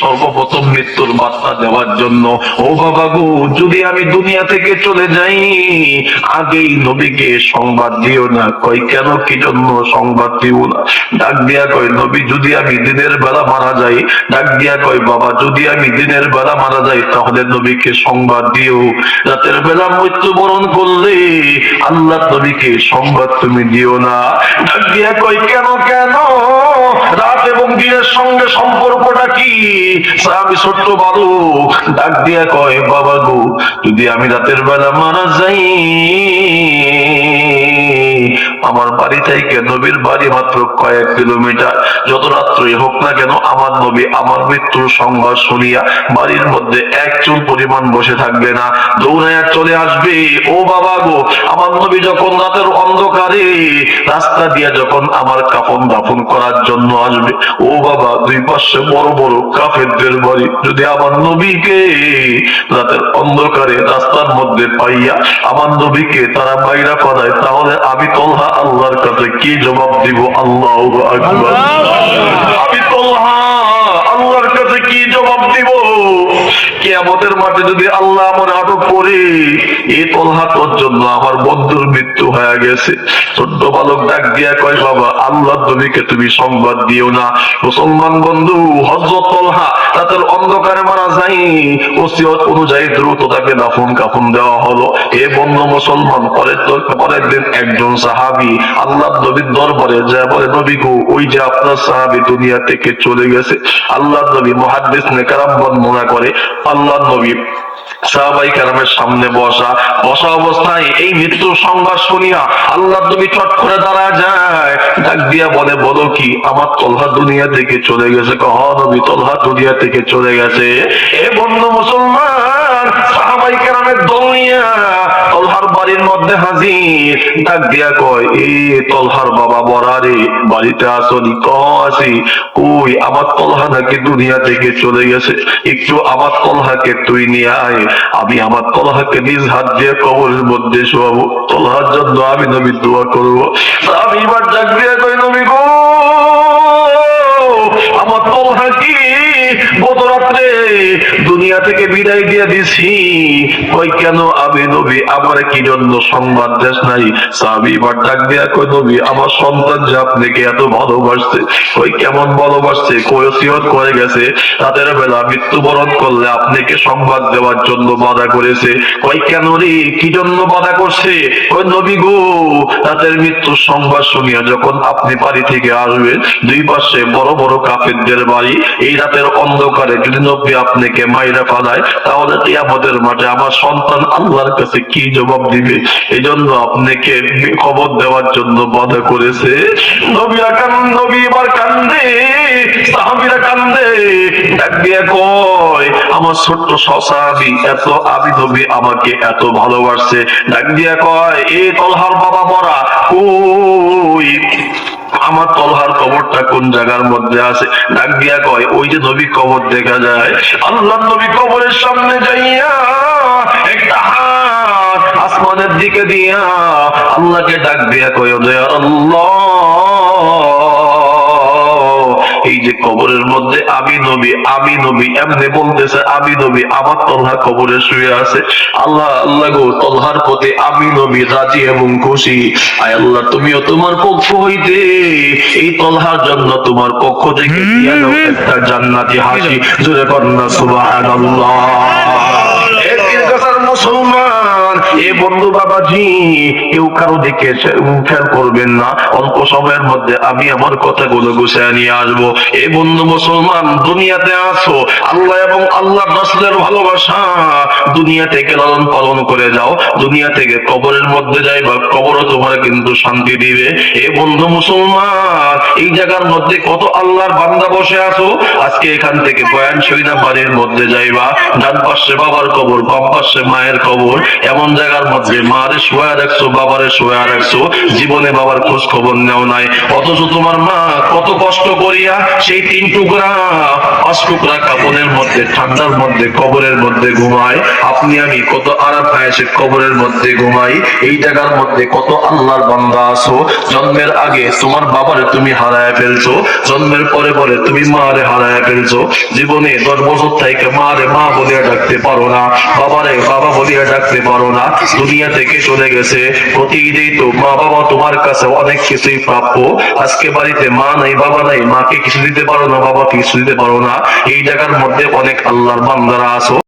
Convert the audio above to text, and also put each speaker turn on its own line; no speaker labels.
সর্বপ্রথম মৃত্যুর বার্তা দেওয়ার জন্য, ও বাবা গো যদি আমি দুনিয়া থেকে চলে যাই, আগেই নবীকে সংবাদ দিও না। কই কেন? কি জন্য সংবাদ দিও না? ডাক দিয়া কয়, নবী, যদি আমি দিনের বেলা মারা যাই, ডাক দিয়া কয়, বাবা, যদি আমি দিনের বেলা মারা যাই, তাহলে নবীকে সংবাদ দিও। রাতের বেলা মৃত্যুবরণ করলে আল্লাহ নবীকে সংবাদ তুমি দিও না। ডাক দিয়া কয়, কেন কেন? এবং সঙ্গে সম্পর্কটা কি? আমি ছোট্ট বাবু ডাক দিয়া কয়, বাবা গু, যদি আমি রাতের বেলা মারা যাই আমার বাড়ি থেকে নবীর বাড়ি মাত্র কয়েক কিলোমিটার। যত রাত্রই হোক না কেন, আমার নবী আমার মৃত্যুর সংবাদ শুনিয়া বাড়ির মধ্যে এক চুল পরিমাণ বসে থাকবে না। দৌড়াইয়া চলে আসবে। ও বাবা গো, আমার নবী যখন রাতের অন্ধকারে রাস্তা দিয়ে যখন আমার কাফন দাফন করার জন্য আসবে, ও বাবা দুই পাশে বড় বড় কাফেরদের বাড়ি। যদি আমার নবীকে রাতের অন্ধকারে রাস্তার মধ্যে পাইয়া আমার নবীকে তারা বাইরা করায় তাহলে আমি তলহা আল্লাহর কাছে কি জবাব দিব? আল্লাহ আকবার। আমি তলহা আল্লাহর কাছে কি জবাব দিব? কেয়ামতের মাঠে যদি আল্লাহ আমার আটক করে এই তলহা তোর জন্য আমার বন্ধুর মৃত্যু হয়ে গেছে। ছোট্ট বালক ডাক দিয়া কয় বাবা আল্লাহ নবীকে তুমি সংবাদ দিও না। মুসলমান বন্ধু হজরত তলহা তাদের অন্ধকারে মারা যাই ওসিয়ত অনুযায়ী দ্রুত তাকে দাফন কাফন দেওয়া হলো। এ বন্ধু মুসলমান পরের পরের দিন একজন সাহাবি আল্লাহ নবীর দরবারে যা বলে, নবী গো, ওই যে আপনার সাহাবি দুনিয়া থেকে চলে গেছে। আল্লাহ নবী মহাদ্দেশ নেকারাম মনে করে আল্লাহ নবী সাহাবাই কেরামের সামনে বসা বসা অবস্থায় এই মৃত্যুর সংবাদ শুনিয়া আল্লাহ তুমি চট করে দাঁড়া যায়। ডাক দিয়া বলে, বলো কি, আমার তলহা দুনিয়া থেকে চলে গেছে কহ, নবী, তলহা দুনিয়া থেকে চলে গেছে? এ বন্ধু মুসলমান, সাহাবাই দিয়া আমার হাত কবরের মধ্যে শোয়াবো। তলহার জন্য আমি নবী দোয়া করব। আমি দিয়া আমার তলহা কি গত রাত্রে দুনিয়া থেকে বিদায় দিয়ে দিছি। কই কেন আমি নবী, আমার কি জন্য সংবাদ দেশ নাই? সাবি এবার ডাক দিয়া কই নবী, আমার সন্তান যে আপনাকে এত ভালোবাসছে কই কেমন ভালোবাসছে কই ওসিয়ত করে গেছে, রাতের বেলা মৃত্যুবরণ করলে আপনাকে সংবাদ দেওয়ার জন্য বাধা করেছে। কই কেন রে, কি জন্য বাধা করছে? কই নবী গো, রাতের মৃত্যুর সংবাদ শুনিয়া যখন আপনি বাড়ি থেকে আসবেন, দুই পাশে বড় বড় কাফেরদের বাড়ি, এই রাতের অন্ধকারে যদি নবী আপনাকে মাইরা ফালায়, তাহলে আমাদের মাঠে আমার সন্তান আল্লাহর কাছে কি জবাব দিবে? এই জন্য আপনাকে খবর দেওয়ার জন্য বাধা করেছে। নবী এবার কান্দে, সাহাবিরা কান্দে। আমার ছোট্ট এত আমি নবী আমাকে এত ভালোবাসছে। ডাক দিয়া কয়, এ তলহার আমার তলহার কবরটা কোন জায়গার মধ্যে আছে? ডাক দিয়া কয়, ওই যে নবী কবর দেখা যায়। আল্লাহ নবী কবরের সামনে যাইয়া একটা হাত আসমানের দিকে দিয়া আল্লাহকে ডাক দিয়া কয় দয়া আল্লাহ। এই যে কবরের মধ্যে আমি নবী আমি নবী এমনি বলতেছে আমি নবী আমার তলহা কবরে শুয়ে আছে। আল্লাহ আল্লাহ গো তলহার প্রতি আমি নবী রাজি এবং খুশি। আয় আল্লাহ তুমিও তোমার পক্ষ হইতে এই তলহার জন্য তোমার পক্ষ থেকে একটা জান্নাতি হাসি। জোরে কন্যা দীর্ঘসার মুসলমান এ বন্ধু বাবাজি, কেউ কারও দিকে খেয়াল করবেন না। অল্প সময়ের মধ্যে আমি আমার কথাগুলো গুছিয়ে নিয়ে আসব। এ বন্ধু মুসলমান, দুনিয়াতে আসো আল্লাহ এবং আল্লাহ রাসূলের ভালোবাসা। দুনিয়া থেকে লালন পালন করে যাও। দুনিয়া থেকে কবরের মধ্যে যাই বা কবরও তোমার কিন্তু শান্তি দিবে। এ বন্ধু মুসলমান, এই জায়গার মধ্যে কত আল্লাহর বান্দা বসে আছো? আজকে এখান থেকে বয়ান সৈনা বাড়ির মধ্যে যাইবা। ডান পাশে বাবার কবর, বাম পাশে মায়ের কবর। এমন জায়গার মধ্যে মারে শোয়া রাখছো, বাবারে শোয়া রাখছো। জীবনে বাবার খোঁজ খবর নেও নাই। অথচ তোমার মা কত কষ্ট করিয়া সেই তিন টুকরা, পাঁচ টুকরা কাপড়ের মধ্যে, ঠান্ডার মধ্যে, কবরের মধ্যে ঘুমায়। আপনি আমি কত আরাম সে কবরের মধ্যে ঘুমাই, এই জায়গার মধ্যে কত আল্লাহর বান্দা আছো? জন্মের আগে তোমার বাবারে তুমি হারায় ফেলছো, জন্মের পরে পরে তুমি মারে হারায় ফেলছো। জীবনে দশ বছর থেকে মারে মা বলিয়া ডাকতে পারো না, বাবারে বাবা বলিয়া ডাকতে পারো না, দুনিয়া থেকে চলে গেছে। প্রতি ঈদেই তো মা বাবা তোমার কাছে অনেক কিছুই প্রাপ্য। আজকে বাড়িতে মা নাই, বাবা নাই, মাকে কিছু দিতে পারো না, বাবাকে কিছু দিতে পারো না। এই জায়গার মধ্যে অনেক আল্লাহর বান্দারা আছো।